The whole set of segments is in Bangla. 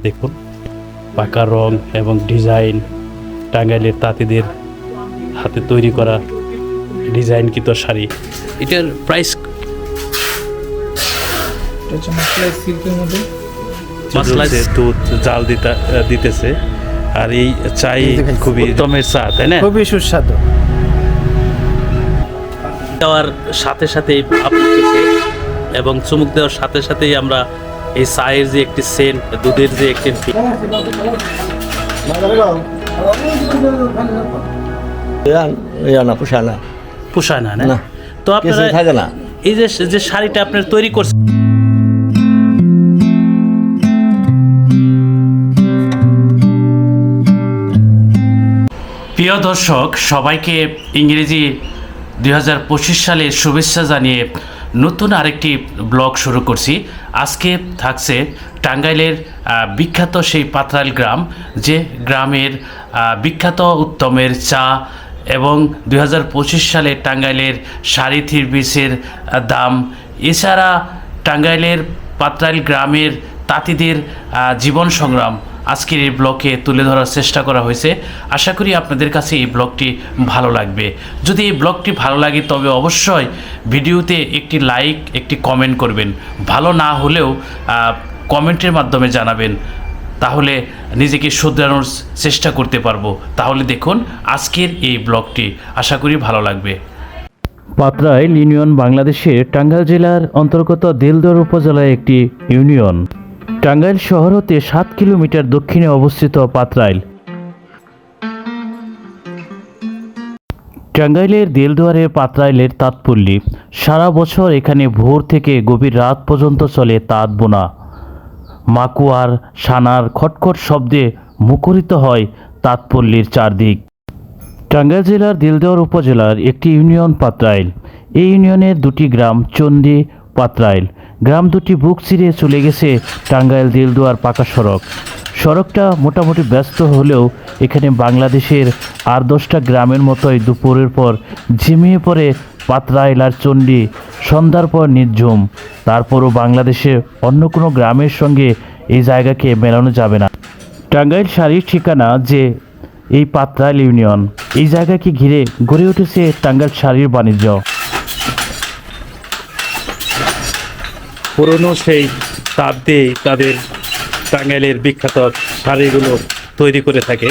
দেখুন পাকা রং এবং ডিজাইন টাঙ্গাইলের তাঁতিদের হাতে তৈরি করা ডিজাইন ডিজাইনকৃত শাড়ি। এটার প্রাইস দুধ জাল দিতা দিতেছে। আর এই চাই খুবই উত্তমের চা তাই না? খুবই সুস্বাদু। দেওয়ার সাথে সাথে এবং চুমুক দেওয়ার সাথে সাথেই আমরা এই চায়ের যে একটি সেন্ট দুধের যে একটি ফি- না পোষায় না। পোষায় না না? না। তো আপনারা থাকে না। এই যে যে শাড়িটা আপনার তৈরি করছেন প্রিয় দর্শক সবাইকে ইংরেজি দুই হাজার পঁচিশ সালের শুভেচ্ছা জানিয়ে নতুন আরেকটি ব্লগ শুরু করছি। আজকে থাকছে টাঙ্গাইলের বিখ্যাত সেই পাত্রাইল গ্রাম, যে গ্রামের বিখ্যাত উত্তমের চা এবং দু হাজার পঁচিশ সালে টাঙ্গাইলের শাড়ি থ্রি পিসের দাম। এছাড়া টাঙ্গাইলের পাত্রাইল গ্রামের তাঁতিদের জীবন সংগ্রাম। আজকের এই ব্লগে তুলে ধরার চেষ্টা করা হয়েছে। আশা করি আপনাদের কাছে এই ব্লগটি ভালো লাগবে। যদি এই ব্লগটি ভালো লাগে, তবে অবশ্যই ভিডিওতে একটি লাইক, একটি কমেন্ট করবেন। ভালো না হলেও কমেন্টের মাধ্যমে জানাবেন। তাহলে নিজেকে শুধরানোর চেষ্টা করতে পারব। তাহলে দেখুন আজকের এই ব্লগটি। আশা করি ভালো লাগবে। পাত্রাইল ইউনিয়ন বাংলাদেশের টাঙ্গাইল জেলার অন্তর্গত দিলদর উপজেলায় একটি ইউনিয়ন। টাঙ্গাইল শহর হতে সাত কিলোমিটার দক্ষিণে অবস্থিত পাত্রাইল। টাঙ্গাইলের দেলদুয়ারে পাত্রাইলের তাঁতপল্লী সারা বছর এখানে ভোর থেকে গভীর রাত পর্যন্ত চলে তাঁত বোনা। মাকুয়ার, সানার খটখট শব্দে মুখরিত হয় তাঁতপল্লীর চারদিক। টাঙ্গাইল জেলার দিলদেওয়ার উপজেলার একটি ইউনিয়ন পাত্রাইল। এই ইউনিয়নের দুটি গ্রাম চণ্ডী পাত্রাইল। গ্রাম দুটি বুক চিরে চলে গেছে টাঙ্গাইল দিলদুয়ার পাকা সড়ক। সড়কটা মোটামুটি ব্যস্ত হলেও এখানে বাংলাদেশের আর দশটা গ্রামের মতোই দুপুরের পর ঝিমিয়ে পড়ে পাত্রাইল আর চণ্ডী, সন্ধ্যার পর নির্ঝুম। তারপরও বাংলাদেশের অন্য কোনো গ্রামের সঙ্গে এই জায়গাকে মেলানো যাবে না। টাঙ্গাইল শাড়ির ঠিকানা যে এই পাত্রাইল ইউনিয়ন, এই জায়গাকে ঘিরে গড়ে উঠেছে টাঙ্গাইল শাড়ির বাণিজ্য। পুরনো সেই তাপ দিয়েই তাদের টাঙ্গাইলের বিখ্যাত শাড়িগুলো তৈরি করে থাকে।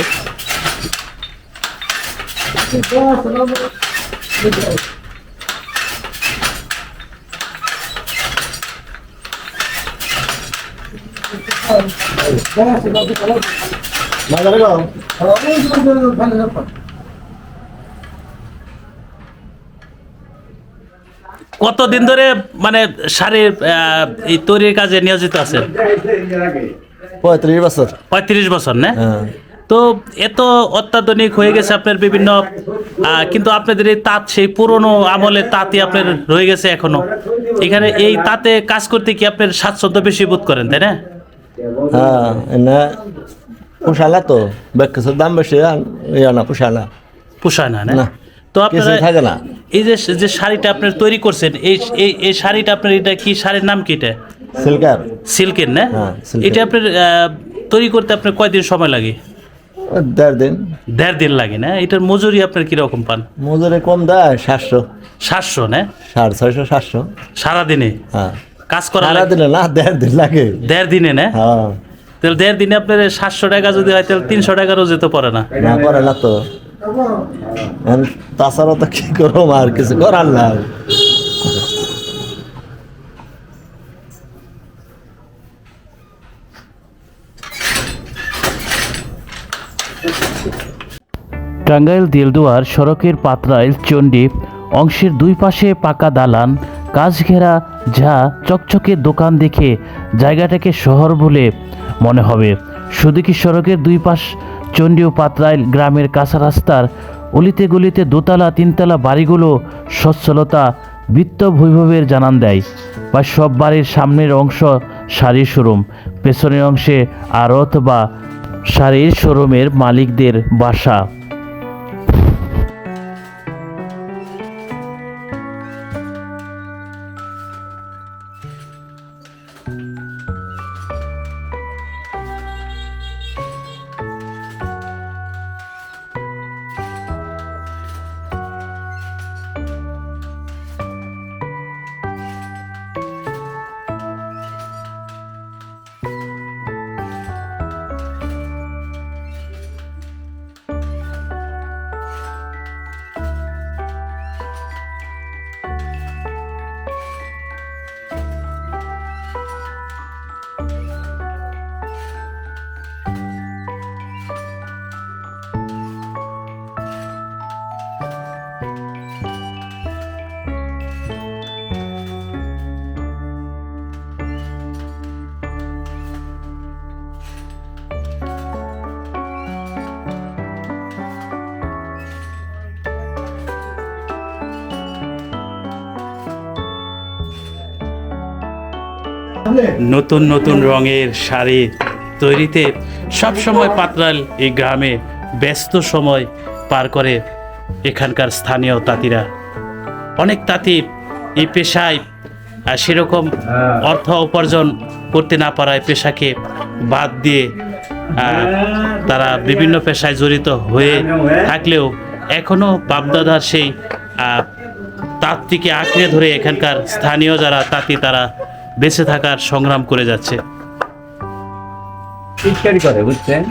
কতদিন ধরে মানে শাড়ির এই তৈরির কাজে নিয়োজিত আছেন পঁয়ত্রিশ বছর। পঁয়ত্রিশ বছর না? হ্যাঁ। তো এত অত্যাধুনিক হয়ে গেছে আপনার বিভিন্ন কিন্তু আপনাদের এই তাঁত সেই পুরনো আমলের তাঁতই আপনার রয়ে গেছে এখনও। এখানে এই তাঁতে কাজ করতে কি আপনার স্বাচ্ছন্দ্য বেশি বোধ করেন তাই না? হ্যাঁ এনে পোষালা তো বেকেসের দাম বেশি ইয়া না পোষালা পোষায় না না? না। তো আপনারা থাকে না। এই যে যে শাড়িটা আপনার তৈরি করছেন এই এই এই শাড়িটা আপনার এটা কি শাড়ির নাম কি এটা? সিল্কার। সিল্কের না? হ্যাঁ, এটা আপনার তৈরি করতে আপনার কয়দিন সময় লাগে? দেড় দিন। দেড় দিন লাগে না? এটার মজুরি আপনার কীরকম পান? মজুরি কম দেয় সাতশো। সাতশো না? সাড়ে ছয়শো সাতশো। সারাদিনে? হ্যাঁ। কাজ করা সারা দিনে না দেড় দিন লাগে। দেড় দিনে না? হ্যাঁ। তাহলে দেড় দিনে আপনার সাতশো টাকা যদি হয় তাহলে তিনশো টাকারও যেতে পারে না। না করে না তো। তাছাড়া তো কি করব, আর কিছু করার না টাঙ্গাইল দিলদুয়ার সড়কের পাত্রাইল চণ্ডী অংশের দুই পাশে পাকা দালান কাজ ঘেরা যা চকচকে দোকান দেখে জায়গাটাকে শহর বলে মনে হবে। শুধু কি সড়কের দুই পাশ চণ্ডী পাতরাইল গ্রামের কাঁচা রাস্তার অলিতে গলিতে দোতলা, তিনতলা বাড়িগুলো সচ্ছলতা, বৃত্ত বৈভবের জানান দেয়। বা সব বাড়ির সামনের অংশ শাড়ির শোরুম পেছনের অংশে আড়ত বা শাড়ির শোরুমের মালিকদের বাসা। নতুন নতুন রঙের শাড়ি তৈরিতে সব সময় পাতরাল এই গ্রামে ব্যস্ত সময় পার করে এখানকার স্থানীয় তাঁতিরা। অনেক তাঁতি এই পেশায় সেরকম অর্থ উপার্জন করতে না পারায় পেশাকে বাদ দিয়ে তারা বিভিন্ন পেশায় জড়িত হয়ে থাকলেও এখনও বাপদাদার সেই তাঁতটিকে আঁকড়ে ধরে এখানকার স্থানীয় যারা তাঁতি তারা বেঁচে থাকার সংগ্রাম করে যাচ্ছে। করে বুঝছেন?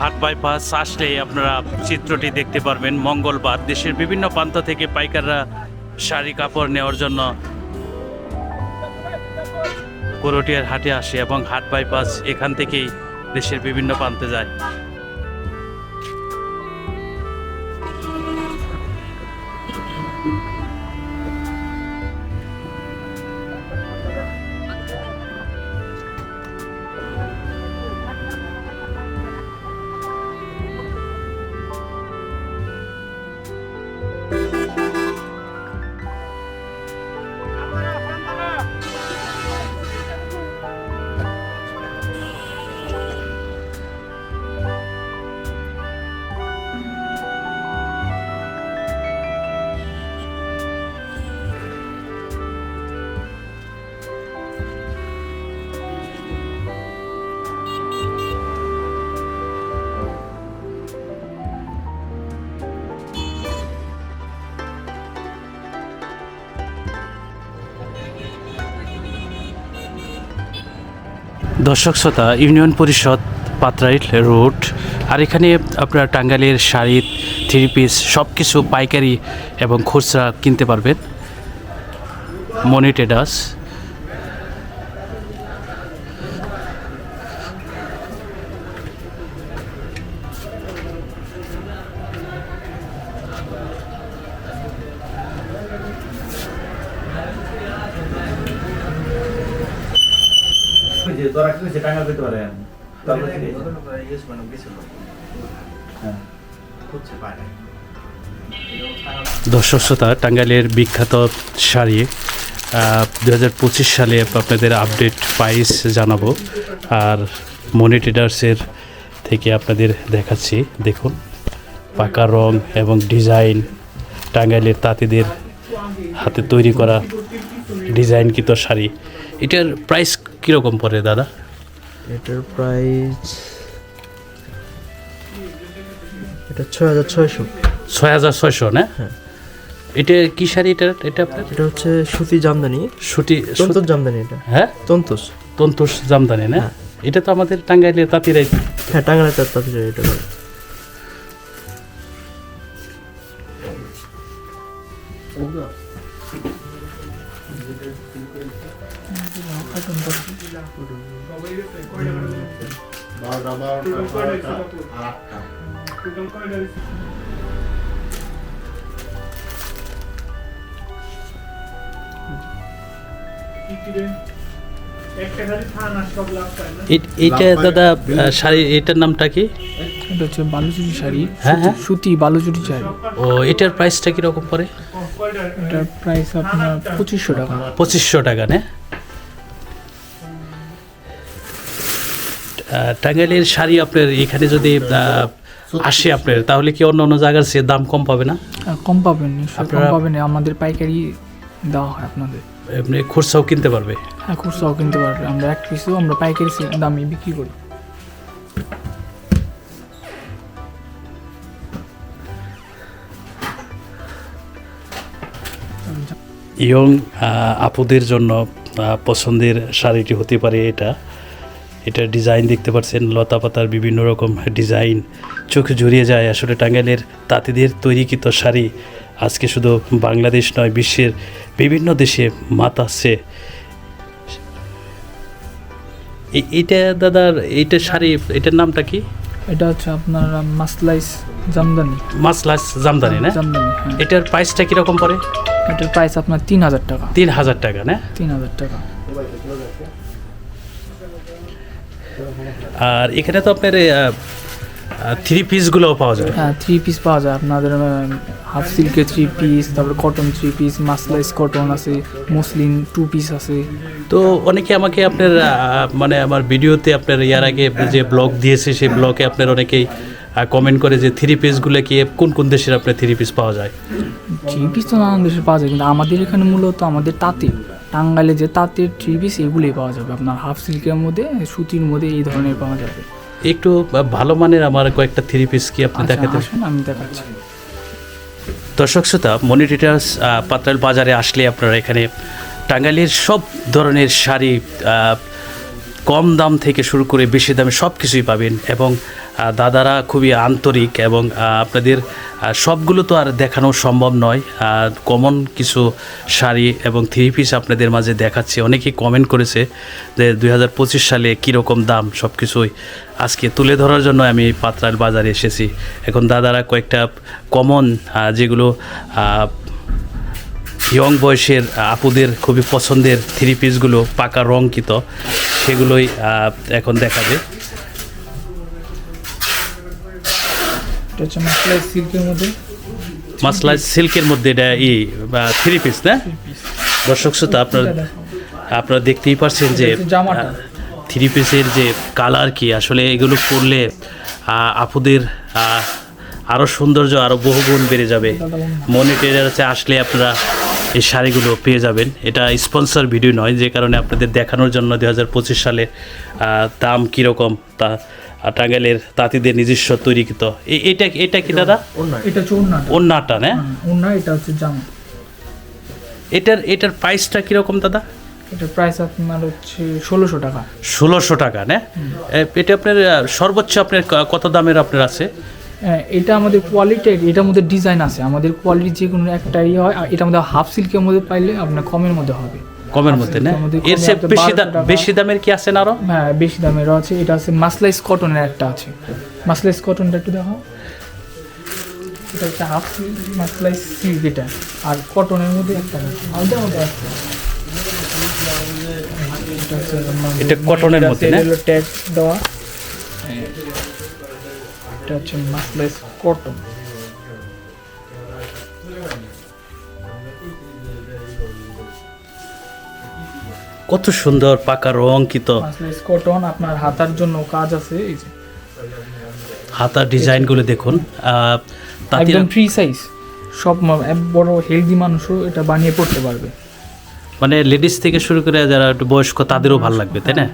হাট বাইপাস আসলে আপনারা চিত্রটি দেখতে পারবেন মঙ্গলবার। দেশের বিভিন্ন প্রান্ত থেকে পাইকাররা শাড়ি কাপড় নেওয়ার জন্য করটিয়ার হাটে আসে এবং হাট বাইপাস এখান থেকেই দেশের বিভিন্ন প্রান্তে যায়। দর্শক শ্রোতা, ইউনিয়ন পরিষদ পাত্রাইল রোড, আর এখানে আপনার টাঙ্গাইলের শাড়ি, থ্রি পিস সব কিছু পাইকারি এবং খুচরা কিনতে পারবেন। মনি টেডাস তোরা কি? হয়েছে টাঙ্গাল দর্শক শ্রোতা টাঙ্গাইলের বিখ্যাত শাড়ি দু হাজার পঁচিশ সালে আপনাদের আপডেট প্রাইস জানাব। আর মনি ট্রেডার্সের থেকে আপনাদের দেখাচ্ছি। দেখুন পাকা রং এবং ডিজাইন টাঙ্গাইলের তাঁতিদের হাতে তৈরি করা ডিজাইনকৃত শাড়ি। এটার প্রাইস কীরকম পড়ে দাদা? এটার প্রাইস এটা ছয় হাজার ছয়শো। ছয় হাজার ছয়শো না? এটা কি শাড়ি এটা? এটা আপনার? এটা হচ্ছে সুতি জামদানি। সুতি তন্তর জামদানি এটা। হ্যাঁ? তন্তস তন্তোষ জামদানি না? এটা তো আমাদের টাঙ্গাইলের তাঁতিরাই। হ্যাঁ টাঙ্গাইলে তাঁতিরাই তাতে এটা দাদা শাড়ি এটার নামটা কি? এটা হচ্ছে বালুচুরি শাড়ি। হ্যাঁ, হ্যাঁ। সুতি বালুচুরি শাড়ি। ও এটার প্রাইসটা কীরকম পড়ে? এটার প্রাইস আপনার পঁচিশশো টাকা। পঁচিশশো টাকা না? টাঙ্গাইলের শাড়ি আপনার এখানে যদি আসে আপনার তাহলে কি অন্য অন্য জায়গার সে দাম কম পাবে না? কম পাবেন কম পাবেন আমাদের পাইকারি দেওয়া হয় আপনাদের। আপনি খুরসাও কিনতে পারবে। হ্যাঁ খুরসাও কিনতে পারবে। আমরা এক পিসও আমরা পাইকারি দামে বিক্রি করি। ইয়ং আপুদের জন্য পছন্দের শাড়িটি হতে পারে এটা। এটা ডিজাইন দেখতে পাচ্ছেন লতা পাতার বিভিন্ন রকম ডিজাইন। চোখে জড়িয়ে যায় আসলে টাঙ্গাইলের তাঁতিদের তৈরিকৃত শাড়ি। আজকে শুধু বাংলাদেশ নয় বিশ্বের বিভিন্ন দেশে মাতাচ্ছে এ- এইটা দাদার এইটা শাড়ি এটার নামটা কি? এটা হচ্ছে আপনার মাসলাইস জামদানি। মাসলাস জামদানি না? জামদানি হ্যাঁ। এটার প্রাইসটা কীরকম পড়ে? এটার প্রাইস আপনার তিন হাজার টাকা। তিন হাজার টাকা না? তিন হাজার টাকা। আর এখানে তো আপনার থ্রি পিসগুলোও পাওয়া যায়। হ্যাঁ থ্রি পিস পাওয়া যায়। আপনাদের হাফ সিল্কের থ্রি পিস তারপরে কটন থ্রি পিস মাসলাইস কটন আছে মুসলিম টু পিস আছে। তো অনেকে আমাকে আপনার মানে আমার ভিডিওতে আপনার ইয়ার আগে যে ব্লগ দিয়েছে সেই ব্লগে আপনার অনেকেই কমেন্ট করে যে থ্রি পিসগুলো কি কোন কোন দেশের আপনার থ্রি পিস পাওয়া যায়? থ্রি পিস তো নানান দেশে পাওয়া যায় কিন্তু আমাদের এখানে মূলত আমাদের তাঁতে টাঙ্গাইলে যে তাঁতের থ্রি পিস এগুলোই পাওয়া যাবে। আপনার হাফ সিল্কের মধ্যে সুতির মধ্যে এই ধরনের পাওয়া যাবে। একটু ভালো মানের আমার কয়েকটা থ্রি পিস কি আপনি আচ্ছা, দেখাতে আসুন আমি দেখাচ্ছি। দর্শক শ্রোতা মনিটিটার্স পাত্রাল বাজারে আসলে আপনারা এখানে টাঙ্গাইলের সব ধরনের শাড়ি কম দাম থেকে শুরু করে বেশি দামে সব কিছুই পাবেন এবং দাদারা খুবই আন্তরিক এবং আপনাদের সবগুলো তো আর দেখানো সম্ভব নয়। কমন কিছু শাড়ি এবং থ্রি পিস আপনাদের মাঝে দেখাচ্ছে। অনেকেই কমেন্ট করেছে যে দুই হাজার পঁচিশ সালে কীরকম দাম সব কিছুই আজকে তুলে ধরার জন্য আমি পাত্রাল বাজারে এসেছি। এখন দাদারা কয়েকটা কমন যেগুলো ইয়ং বয়সের আপুদের খুবই পছন্দের থ্রি পিসগুলো পাকা রঙকিত সেগুলোই এখন দেখাবে। সিল্কের মধ্যে। মাসলা সিল্কের মধ্যে এটা ই থ্রি পিস না? দর্শক শ্রোতা আপনার আপনারা দেখতেই পারছেন যে। থ্রি পিসের যে কালার কি আসলে এগুলো পরলে আপুদের আরও সৌন্দর্য আরও বহুগুণ বেড়ে যাবে। মনিটরের কাছে আসলে আপনারা এই শাড়িগুলো পেয়ে যাবেন। এটা স্পন্সর ভিডিও নয় যে কারণে আপনাদের দেখানোর জন্য দু হাজার পঁচিশ সালে দাম কীরকম তা টাঙ্গাইলের তাঁতিদের নিজস্ব তৈরিকৃত। এটা এটা কি দাদা? এটা ওন্নাটা না? হ্যাঁ, এটা হচ্ছে জামা। এটার এটার প্রাইসটা কীরকম দাদা? এটার প্রাইস আপনার হচ্ছে ষোলোশো টাকা। ষোলোশো টাকা না? এটা আপনার সর্বোচ্চ আপনার কত দামের আপনার আছে? এটা আমাদের কোয়ালিটি এটার মধ্যে ডিজাইন আছে। আমাদের কোয়ালিটি যে কোনো একটা ইয়ে হয় এটা মধ্যে হাফ সিল্কের মধ্যে পাইলে আপনার কমের মধ্যে হবে। কমের মধ্যে না? এর চেয়ে বেশি দাম বেশি দামের কি আছেন আরও? হ্যাঁ বেশি দামের আছে। এটা আছে মাসলাইস কটনের একটা আছে। মাসলাইস কটনটা একটু দেখো এটা হচ্ছে হাফ মাসলাইস সিল্ক এটা। আর কটনের মধ্যে একটা আছে আলাদা আলাদা আছে এটা এটা কটনের মধ্যে না? ট্যাগ দেওয়া। এটা হচ্ছে মাসলাইস কটন। কত সুন্দর পাকা রঙকিত মাসলাইস কটন আপনার হাতার জন্য কাজ আছে এই যে। হাতার ডিজাইনগুলো দেখুন একদম ফ্রি সাইজ সব বড় হেলদি মানুষও এটা বানিয়ে পড়তে পারবে। মানে লেডিস থেকে শুরু করে যারা একটু বয়স্ক তাদেরও ভালো লাগবে তাই না?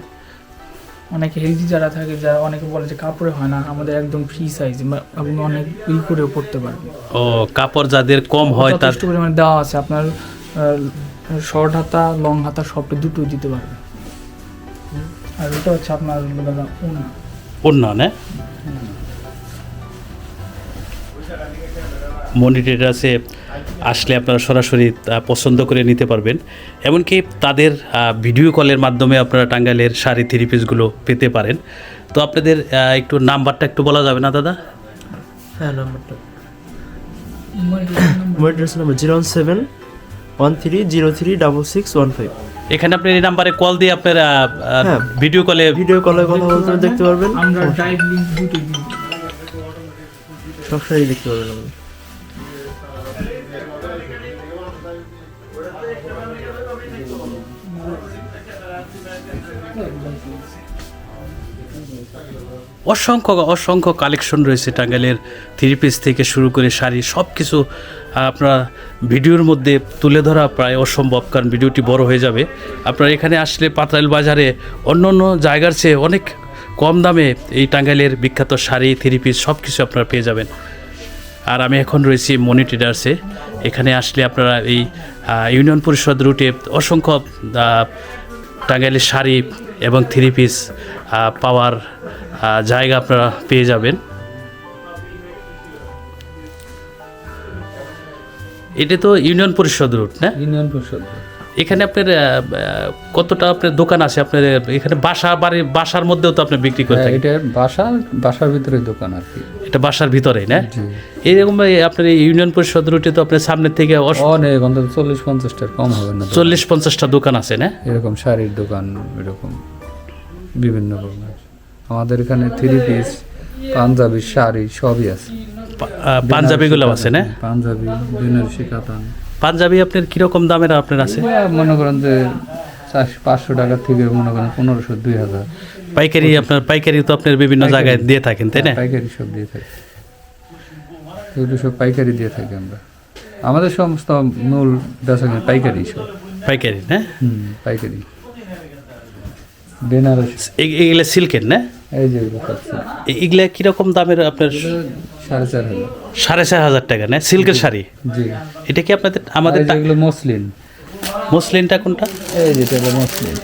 অনেকে হেলদি যারা থাকে যারা অনেকে বলে যে কাপড়ে হয় না আমাদের একদম ফ্রি সাইজ আপনি অনেক ই করেও পড়তে পারবেন। ও কাপড় যাদের কম হয় তার পরিমাণে দেওয়া আছে আপনার শর্ট হাতা লং হাতা সবটা দুটো দিতে পারবে আর এটা হচ্ছে আপনার দাদা ওনা অন্য না? মনিটরাসে আসলে আপনারা সরাসরি পছন্দ করে নিতে পারবেন। এমনকি তাদের ভিডিও কলের মাধ্যমে আপনারা টাঙ্গাইলের শাড়ি থ্রি পিসগুলো পেতে পারেন। তো আপনাদের একটু নাম্বারটা একটু বলা যাবে না দাদা? হ্যাঁ নাম্বারটা। আমার number zero one seven one three zero three double six one five. এখানে আপনি এই নাম্বারে কল দিয়ে আপনার। ভিডিও কলে ভিডিও কলে কথা বলতে দেখতে পারবেন। আমরা ড্রাইভ লিঙ্ক দুটোই দিই সব দেখতে পারবেন অসংখ্য অসংখ্য কালেকশন রয়েছে টাঙ্গাইলের থ্রি পিস থেকে শুরু করে শাড়ি সব কিছু আপনারা ভিডিওর মধ্যে তুলে ধরা প্রায় অসম্ভব কারণ ভিডিওটি বড় হয়ে যাবে। আপনারা এখানে আসলে পাতাইল বাজারে অন্য অন্য জায়গার চেয়ে অনেক কম দামে এই টাঙ্গাইলের বিখ্যাত শাড়ি থ্রি পিস সব কিছু আপনারা পেয়ে যাবেন। আর আমি এখন রয়েছি মনি ট্রেডার্সে এখানে আসলে আপনারা এই ইউনিয়ন পরিষদ রুটে অসংখ্য টাঙ্গাইলের শাড়ি এবং থ্রি পিস পাওয়ার জায়গা আপনারা পেয়ে যাবেন। এটা তো ইউনিয়ন পরিষদ রুট না? ইউনিয়ন পরিষদ এখানে আপনার কতটা আপনার দোকান আছে? আপনার এখানে বাসা বাড়ি বাসার মধ্যেও তো আপনি বিক্রি করে থাকেন। এটা বাসার বাসার ভিতরে দোকান আর কি। এটা বাসার ভিতরেই না? এরকম আপনার ইউনিয়ন পরিষদ রুটে তো আপনার সামনের থেকে অনেক অন্তত চল্লিশ পঞ্চাশটার কম হবে না চল্লিশ পঞ্চাশটা দোকান আছে না? এরকম শাড়ির দোকান এরকম বিভিন্ন রকমের আমাদের এখানে থ্রি পিস পাঞ্জাবি শাড়ি সবই আছে। পাঞ্জাবিগুলো আছে না? পাঞ্জাবি বেনারসি কাতান পাঞ্জাবি আপনার কীরকম দামের আপনার আছে? মনে করেন যে চারশো পাঁচশো টাকা থেকে মনে করেন পনেরোশো দুই হাজার। পাইকারি আপনার পাইকারি তো আপনার বিভিন্ন জায়গায় দিয়ে থাকেন তাই না? পাইকারি সব দিয়ে থাকি। এগুলো সব পাইকারি দিয়ে থাকি আমরা। আমাদের সমস্ত মূল বেচা পাইকারি সব। পাইকারি না হুম পাইকারি। বেনারস। এগুলা সিল্কের না? এই এগুলা কীরকম দামের আপনার সাড়ে চার হাজার। সাড়ে চার হাজার টাকা না? সিল্কের শাড়ি? জি। এটা কি আপনাদের আমাদের টা- মসলিন। মসলিনটা কোনটা? এই যেটা মসলিন।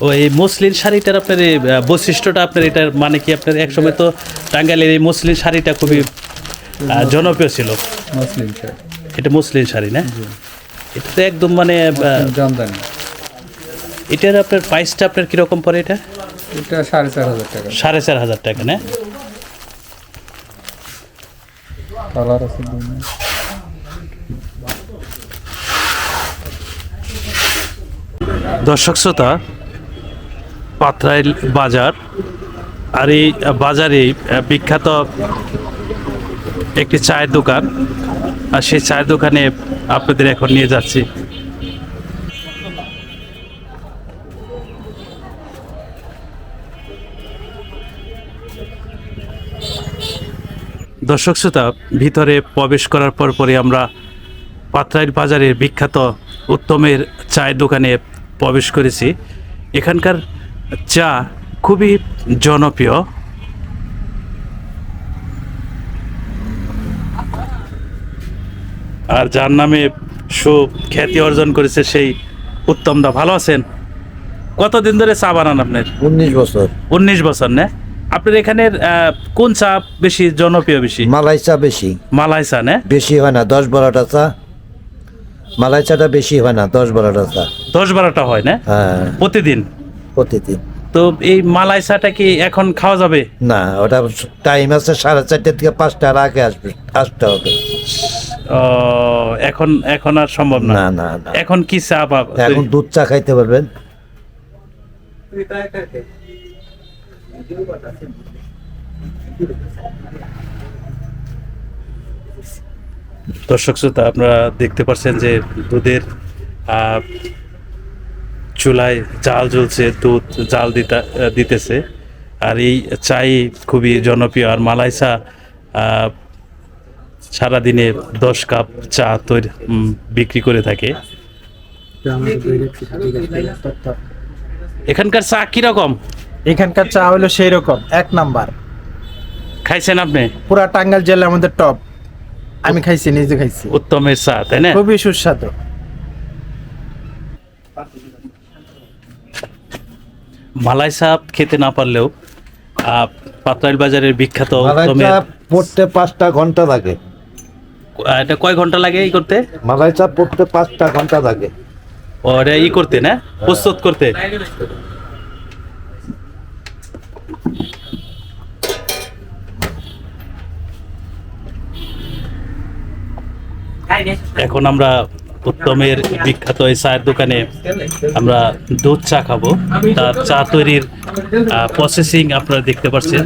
ও এই মসলিন শাড়িটার আপনার বৈশিষ্ট্যটা আপনার এটার মানে কি আপনার একসময় তো টাঙ্গাইলের এই মসলিন শাড়িটা খুবই জনপ্রিয় ছিল। মসলিন শার্ট এটা মসলিন শাড়ি না? এটা তো একদম মানে জামদানি। এটার আপনার প্রাইসটা আপনার কীরকম পড়ে এটা? এটা সাড়ে চার হাজার টাকা। সাড়ে চার হাজার টাকা না? কালার আছে দর্শক শ্রোতা পাত্রাইল বাজার আর এই বাজারে বিখ্যাত একটি চায়ের দোকান। আর সেই চায়ের দোকানে আপনাদের এখন নিয়ে যাচ্ছি। দর্শক শ্রোতা ভিতরে প্রবেশ করার পর পরে আমরা পাত্রাইল বাজারের বিখ্যাত উত্তমের চায়ের দোকানে প্রবেশ করেছি। এখানকার চা খুবই জনপ্রিয়। আর যার নামে সুখ্যাতি অর্জন করেছে সেই উত্তমদা ভালো আছেন? কতদিন ধরে চা বানান আপনার উনিশ বছর। উনিশ বছর না? আপনার এখানের কোন চা বেশি জনপ্রিয় বেশি? মালাই চা বেশি। মালাই চা না? বেশি হয় না দশ বারোটা চা। মালাই চাটা বেশি হয় না দশ বারোটা চা। দশ বারোটা হয় না? হ্যাঁ। প্রতিদিন? প্রতিদিন। তো এই মালাই চাটা কি এখন খাওয়া যাবে? না ওটা টাইম আছে সাড়ে চারটে থেকে পাঁচটার আগে আসবে আসতে হবে। এখন এখন আর সম্ভব না। না না না। এখন কি চা পাব? এখন দুধ চা খাইতে পারবেন দর্শক শ্রোতা আপনারা দেখতে পাচ্ছেন যে দুধের চুলায় জাল জ্বলছে দুধ জাল দিতা দিতেছে। আর এই চাই খুবই জনপ্রিয়। আর মালাই চা আহ, সারাদিনে দশ কাপ চা তৈরি বিক্রি করে থাকে। এখানকার চা কীরকম? এখানকার চা হলো সেই রকম এক নাম্বার। খাইছেন আপনি? পুরা টাঙ্গাইল জেলা আমাদের টপ। আমি খাইছি নিজে খাইছি। উত্তমের চা তাই না? খুবই সুস্বাদু। মালাই চা খেতে না পারলেও আহ, পাত্রাইল বাজারের বিখ্যাত উত্তমের পড়তে পাঁচটা ঘণ্টা লাগে। এটা কয় ঘণ্টা লাগে এই করতে? মালাই চা পড়তে পাঁচটা ঘণ্টা লাগে। ওরে ই করতে না? প্রস্তুত করতে? এখন আমরা উত্তমের বিখ্যাত এই চায়ের দোকানে আমরা দুধ চা খাব। তার চা তৈরির প্রসেসিং আপনারা দেখতে পাচ্ছেন।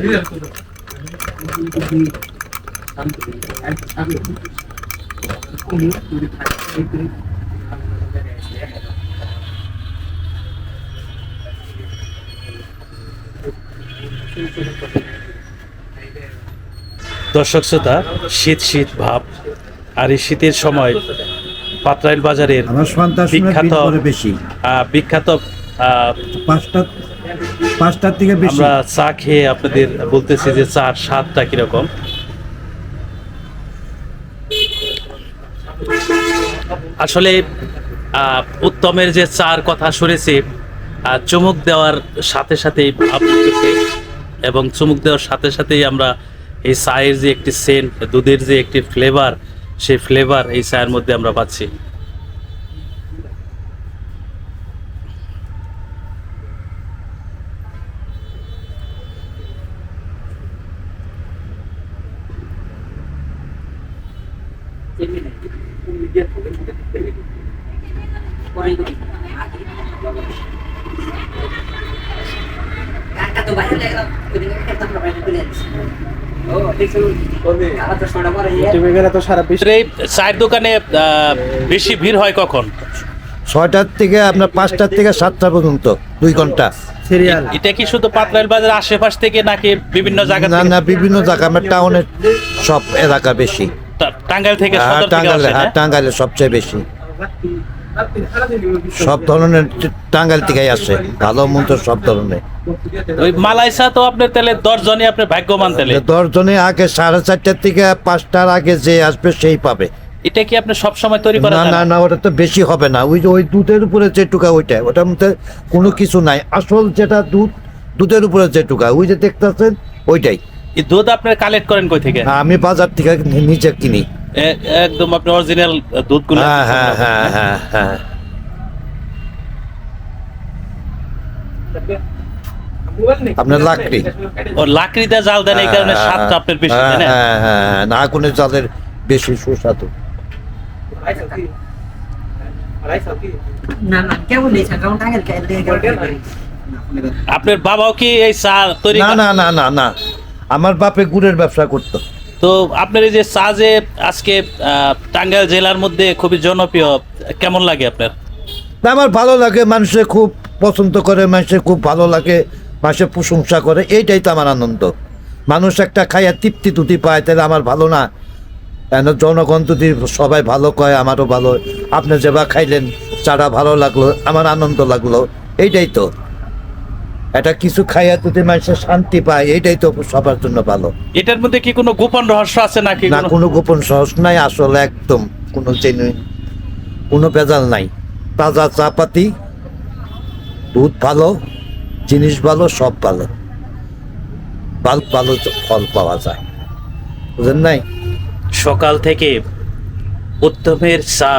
দর্শক শ্রোতা, শীত শীত ভাব আর এই শীতের সময় পাত্রাইল বাজারের বিখ্যাত বেশি। বিখ্যাত পাঁচটা পাঁচটার থেকে আমরা চা খেয়ে আপনাদের বলতেছি যে চার স্বাদটা কীরকম। আসলে আহ, উত্তমের যে চার কথা শুনেছি আহ, চুমুক দেওয়ার সাথে সাথেই ভাব উঠতেছে এবং চুমুক দেওয়ার সাথে সাথেই আমরা এই চায়ের যে একটি সেন্ট দুধের যে একটি ফ্লেভার সেই ফ্লেভার এই চায়ের মধ্যে আমরা পাচ্ছি। তো সারা বিশ্ব এই চায়ের দোকানে আহ, বেশি ভিড় হয় কখন? ছয়টার থেকে আপনার পাঁচটার থেকে সাতটা পর্যন্ত দুই ঘণ্টা। সিরিয়াল। এটা কি শুধু পাতলাইল বাজার আশেপাশ থেকে নাকি বিভিন্ন জায়গা না না বিভিন্ন জায়গা আমার টাউনের সব এলাকা বেশি। টাঙ্গাইল থেকে হ্যাঁ সদর থেকে টাঙ্গাইলে আসে, হ্যাঁ টাঙ্গাইলে সবচেয়ে বেশি। সব ধরনের টাঙ্গাইল থেকেই আসে ভালো মন্দ সব ধরনের। ওই মালাইসা তো আপনার তাহলে দশ জনই আপনার ভাগ্যবান তাহলে দশ জনে আগে সাড়ে চারটার থেকে পাঁচটার আগে যে আসবে সেই পাবে। এটা কি আপনি সব সময় তৈরি করেন না না না? ওটা তো বেশি হবে না। ওই যে ওই দুধের উপরে যে টুকা ওইটা ওটার মধ্যে কোনো কিছু নাই। আসল যেটা দুধ দুধের উপরে যে টুকা ওই যে দেখতেছেন ওইটাই। এই দুধ আপনি কালেক্ট করেন কই থেকে? আমি বাজার থেকে নিজে কিনি। একদম আপনি অরিজিনাল দুধগুলো হ্যাঁ হ্যাঁ হ্যাঁ। হ্যাঁ হ্যাঁ। আপনার লাকড়ি? ও লাকড়িতে জাল দেন এই কারণে স্বাদটা আপনার বেশি হ্যাঁ, হ্যাঁ হ্যাঁ না আগুনের জালের বেশি সুস্বাদু. আপনার বাবাও কি এই চা তৈরি না না না না না। আমার বাপে গুড়ের ব্যবসা করতো। তো আপনার এই যে চা যে আজকে আহ, টাঙ্গাইল জেলার মধ্যে খুবই জনপ্রিয় কেমন লাগে আপনার? না, আমার ভালো লাগে মানুষে খুব পছন্দ করে মানুষের খুব ভালো লাগে। মানুষের প্রশংসা করে এইটাই তো আমার আনন্দ। মানুষ একটা খাইয়া তৃপ্তি তুতি পায় তাহলে আমার ভালো না। কেন জনগণ যদি সবাই ভালো কয় আমারও ভালো। আপনি যেবা খাইলেন চাটা ভালো লাগল আমার আনন্দ লাগল এইটাই তো। এটা কিছু খাইয়া যদি মানুষের শান্তি পায় এইটাই তো সবার জন্য ভালো। এটার মধ্যে কি কোনো গোপন রহস্য আছে নাকি না কোনো- গোপন সহজ নাই আসলে একদম। কোনো জেনুইন কোনো ভেজাল নাই। তাজা চাপাতি দুধ ভালো জিনিস ভালো সব ভালো। ভালো ভালো ফল পাওয়া যায়। বুঝলেন নাই? সকাল থেকে উত্তমের চা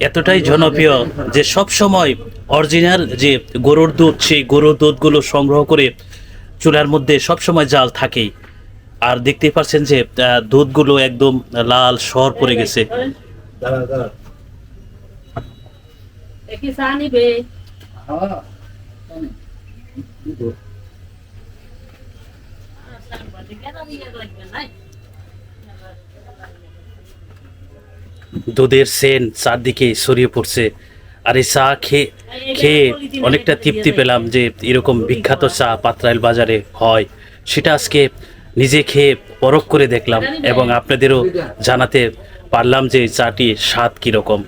এতটাই জনপ্রিয় যে সব সময় অরিজিনাল যে গরুর দুধ সেই গরুর দুধগুলো সংগ্রহ করে চুলার মধ্যে সব সময় জাল থাকেই। আর দেখতেই পাচ্ছেন যে আহ, দুধগুলো একদম লাল সর পড়ে গেছে। চা নিবে? দুধের সেন চারদিকে ছড়িয়ে পড়ছে। আর এই চা খেয়ে খেয়ে অনেকটা তৃপ্তি পেলাম যে এরকম বিখ্যাত চা পাত্রাইল বাজারে হয়। সেটা আজকে নিজে খেয়ে পরখ করে দেখলাম এবং আপনাদেরও জানাতে পারলাম যে এই চাটি স্বাদ কীরকম।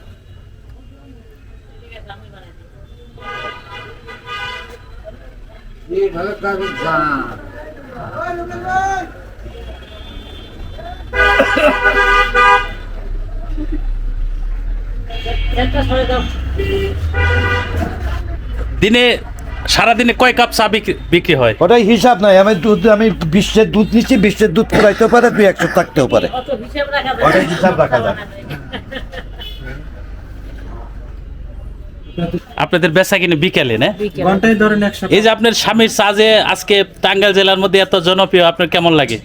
দিনে সারাদিনে কয় কাপ চা বিক্রি বিক্রি হয়? ওটাই হিসাব নাই আমি দুধ আমি বিশ্বের দুধ নিচ্ছি বিশ্বের দুধ ফুরাইতেও পারে দুই একশো থাকতেও পারে। অত হিসেব রাখা যায়। ওটাই হিসাব রাখা যায়। আপনাদের বেচা কিনে বিকেলে না? এই যে আপনার স্বামীর চা যে আজকে টাঙ্গাইল জেলার মধ্যে এত জনপ্রিয় আপনার কেমন লাগে?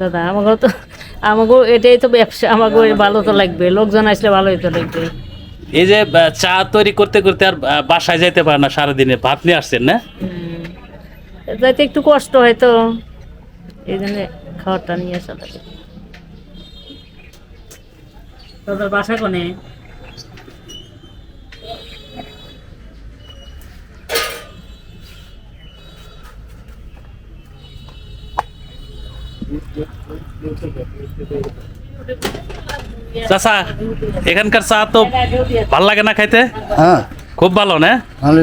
দাদা আমাকে তো আমাকে এটাই তো ব্যবসা আমাকে ভালো তো লাগবে। লোকজন আসলে ভালোই তো লাগবে। এই যে চা তৈরি করতে করতে আর বাসায় যাইতে পারে না সারাদিনে ভাত নিয়ে আসছেন না? যাইতে একটু কষ্ট হয় তো। এই জন্য খাবারটা নিয়ে আসা লাগে। বাসা কোনে? চাচা এখানকার চা তো ভালো লাগে না খাইতে? হ্যাঁ। খুব ভালো না? ভালো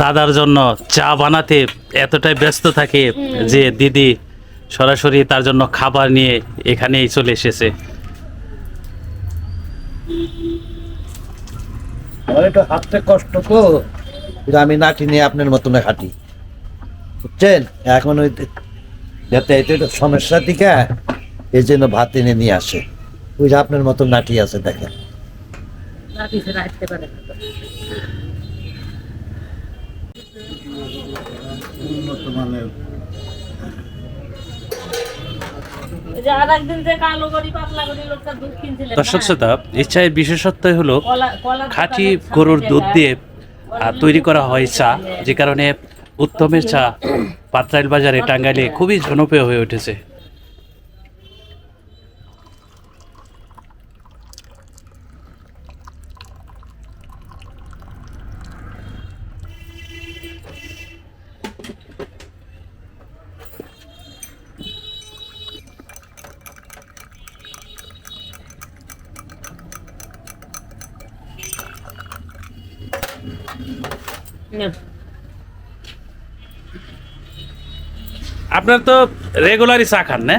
দাদার জন্য চা বানাতে এতটাই ব্যস্ত থাকে যে দিদি সরাসরি তার জন্য খাবার নিয়ে এখানেই চলে এসেছে। আমার একটু হাঁটতে কষ্ট তো আমি নাটি নিয়ে আপনার মতন হাঁটি। বুঝছেন? এখন ওই যাতে এটা একটু সমস্যা দিকে এই জন্য ভাত এনে নিয়ে আসে। ওই যে আপনার মতন নাটি আছে দেখেন। কিনছিলেন দর্শক শ্রোতা এই চায়ের বিশেষত্ব হলো খাঁটি গরুর দুধ দিয়ে আহ, তৈরি করা হয় চা যে কারণে উত্তমের চা পাত্রাইল বাজারে টাঙ্গাইলে খুবই জনপ্রিয় হয়ে উঠেছে। আপনার তো রেগুলারই চা খান না?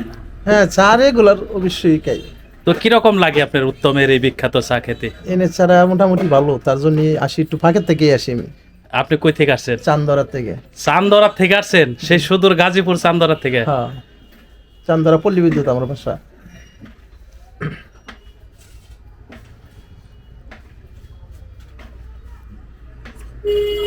হ্যাঁ চা রেগুলার অবশ্যই খাই। তো কীরকম লাগে আপনার উত্তমের এই বিখ্যাত চা খেতে? এনে ছাড়া মোটামুটি ভালো তার জন্য আসি একটু ফাঁকে থেকেই আসি আমি। আপনি কই থেকে আসছেন? চান্দরা থেকে। চান্দরা থেকে আসছেন? সেই সুদূর গাজীপুর চান্দরা থেকে? হ্যাঁ। চান্দরা পল্লী বিদ্যুৎ আমার বাসা। Thank.